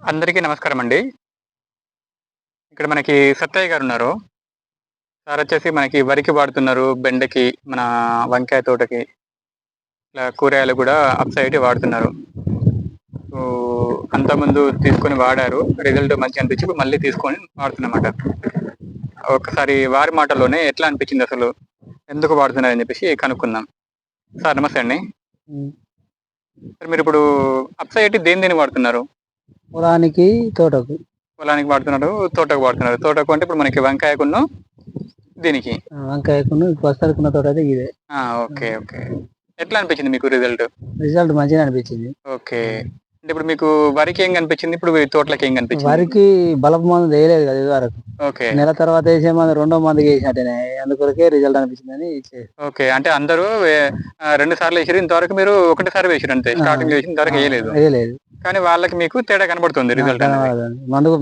అందరికీ నమస్కారం అండి ఇక్కడ మనకి సత్తయ్య గారు ఉన్నారు. సార్ వచ్చేసి మనకి వరికి వాడుతున్నారు బెండకి మన వంకాయ తోటకి ఇట్లా కూరగాయలు కూడా అప్ సైడ్ వాడుతున్నారు. సో అంతకుముందు తీసుకొని వాడారు రిజల్ట్ మంచిగా అనిపించి మళ్ళీ తీసుకొని వాడుతున్నమాట. ఒకసారి వారి మాటల్లోనే ఎట్లా అనిపించింది అసలు? ఎందుకు వాడుతున్నారని చెప్పేసి కనుక్కుందాం. సార్ నమస్తే అండి. సార్ మీరు ఇప్పుడు అప్ సైడ్ దేని దేని వాడుతున్నారు? పొలానికి తోటకు. పొలానికి వాడుతున్నారు తోటకు వాడుతున్నారు. తోటకు అంటే ఇప్పుడు మనకి వంకాయకును దీనికి. వంకాయకును బస్తాలకున్న తోట అయితే ఇదే. Okay okay. ఎట్లా అనిపించింది మీకు రిజల్ట్? రిజల్ట్ మంచిగా అనిపించింది. ఓకే. అంటే ఇప్పుడు మీకు వరికి ఏం కనిపించింది? ఇప్పుడు తోటలకి ఏం కనిపించింది? వరికి బలపు మందు వేయలేదు కదా వరకు ఓకే. నెల తర్వాత వేసే మందు రెండో మందుకి వేసినట్టేనే. అందుకొరకే రిజల్ట్ అనిపించిందని ఇచ్చేది. ఓకే. అంటే అందరూ రెండు సార్లు వేసారు ఇంతవరకు మీరు ఒకటిసారి వేసారు అంతే. స్టార్టింగ్ వేసి ఇంతవరకు వేయలేదు. వేయలేదు. కానీ వాళ్ళకి మీకు తేడా కనబడుతుంది రిజల్ట్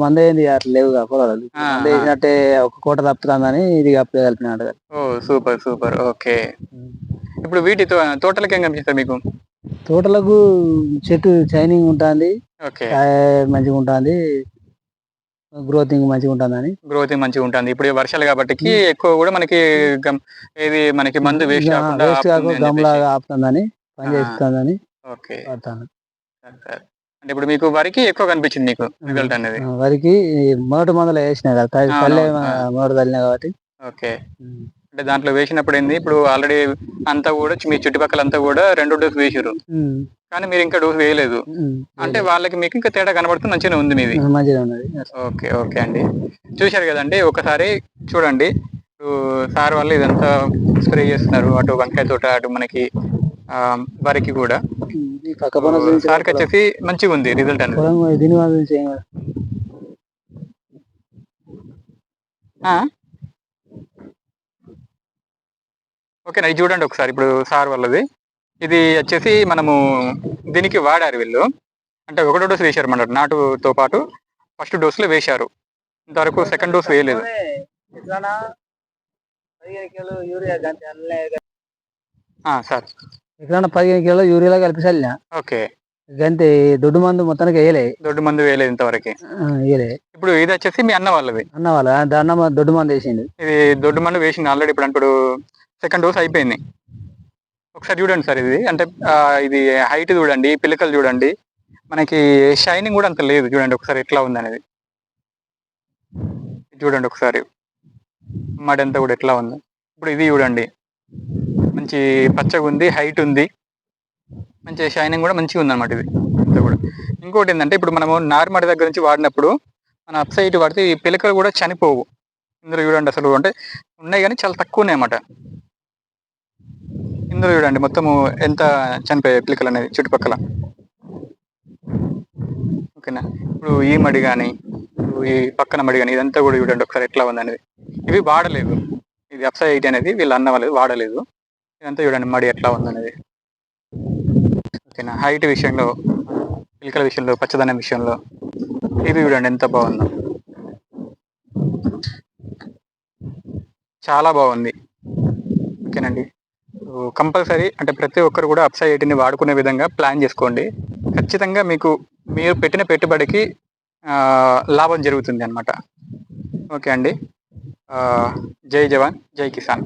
మందు ఏంది అట్లా మందు వేసినట్టే ఒక కోట తప్పుతుందని ఇది కలిపినట్టు ఓ సూపర్ సూపర్. ఓకే. ఇప్పుడు వీటి తో- తోటలకి ఏం కనిపిస్తుంది మీకు? తోటలకు చెట్టు షైనింగ్ ఉంటుంది మంచిగా ఉంటుంది గ్రోతింగ్ మంచిగా ఉంటుందని. గ్రోత్ మంచిగా ఉంటుంది ఇప్పుడు వర్షాలు కాబట్టి ఎక్కువ కూడా మనకి ఏది మనకి మందు వేస్ట్ కాకుండా. ఆపుతుందని పని. చేస్తుందని ఓకే. సరే. అంటే ఇప్పుడు మీకు వరికి ఎక్కువ కనిపించింది మీకు రిజల్ట్ అనేది. వరికి మొదటి మందులు వేసిన కదా తల్లిన కాబట్టి. ఓకే. అంటే దాంట్లో వేసినప్పుడు ఏంది ఇప్పుడు ఆల్రెడీ అంతా కూడా మీ చుట్టుపక్కల అంతా కూడా రెండు డోస్ వేసారు కానీ మీరు ఇంకా డోస్ వేయలేదు. అంటే వాళ్ళకి మీకు ఇంకా తేడా కనబడుతుంది మంచిగా ఉంది మీది. ఓకే ఓకే అండి. చూశారు కదండి ఒకసారి చూడండి. సార్ వాళ్ళు ఇదంతా స్ప్రే చేస్తున్నారు అటు వంకాయ తోట అటు మనకి వరికి కూడా. సార్కి వచ్చేసి మంచిగా ఉంది రిజల్ట్ అనేది. దీని గురించి? ఓకేనా ఇది చూడండి ఒకసారి ఇప్పుడు సార్ వాళ్ళది. ఇది వచ్చేసి మనము దీనికి వాడారు వీళ్ళు. అంటే ఒకటో డోస్ వేశారు మన నాటుతో పాటు ఫస్ట్ డోస్లో వేశారు. ఇంతవరకు సెకండ్ డోస్ వేయలేదు. సార్. ఎక్కడన్నా పదిహేను కిలో యూరియా కలిపి చల్లిన ఓకే. గంతే దొడ్డు మందు మొత్తానికి వేయలే. దొడ్డు మందు వేయలేదు ఇంతవరకు. వేయలే. ఇప్పుడు ఇది వచ్చేసి మీ అన్న వాళ్ళది? అన్న వాళ్ళ దాన్న దొడ్డు మందు వేసిండు. ఇది దొడ్డు మందు వేసింది ఆల్రెడీ ఇప్పుడు ఇప్పుడు సెకండ్ డోస్ అయిపోయింది. ఒకసారి చూడండి సార్ ఇది. అంటే ఇది హైట్ చూడండి పిలకలు చూడండి. మనకి షైనింగ్ కూడా అంత లేదు. చూడండి ఒకసారి ఎట్లా ఉంది అనేది చూడండి ఒకసారి. మడి అంతా కూడా ఎట్లా ఉంది. ఇప్పుడు ఇది చూడండి. మంచి పచ్చగా ఉంది హైట్ ఉంది. మంచి షైనింగ్ కూడా మంచిగా ఉంది అనమాట ఇది. అంతా కూడా. ఇంకోటి ఏంటంటే ఇప్పుడు మనము నార్మడి దగ్గర నుంచి వాడినప్పుడు మన అప్ సైడ్ వాడితే ఈ పిలకలు కూడా చనిపోవు. ఇందులో చూడండి అసలు అంటే ఉన్నాయి కానీ చాలా తక్కువ ఉన్నాయి అన్నమాట. ఇందులో చూడండి మొత్తము ఎంత చనిపోయాయి పిలకలు అనేది చుట్టుపక్కల. ఓకేనా? ఇప్పుడు ఈ మడి కానీ ఈ పక్కన మడి కానీ ఇదంతా కూడా చూడండి ఒకసారి ఎట్లా ఉంది అనేది ఇవి వాడలేదు. ఇది అప్సైట్ అనేది వీళ్ళు అన్న వాళ్ళది వాడలేదు. ఇదంతా చూడండి మడి ఎట్లా ఉంది ఓకేనా? హైట్ విషయంలో పిలకల విషయంలో పచ్చదనం విషయంలో. ఇది చూడండి ఎంత బాగుందో. చాలా బాగుంది. ఓకేనండి. కంపల్సరీ అంటే ప్రతి ఒక్కరు కూడా అప్సైడ్ ఎయిటీని వాడుకునే విధంగా ప్లాన్ చేసుకోండి. ఖచ్చితంగా మీకు మీరు పెట్టిన పెట్టుబడికి లాభం జరుగుతుంది అనమాట ఓకే అండి. జై జవాన్ జై కిసాన్.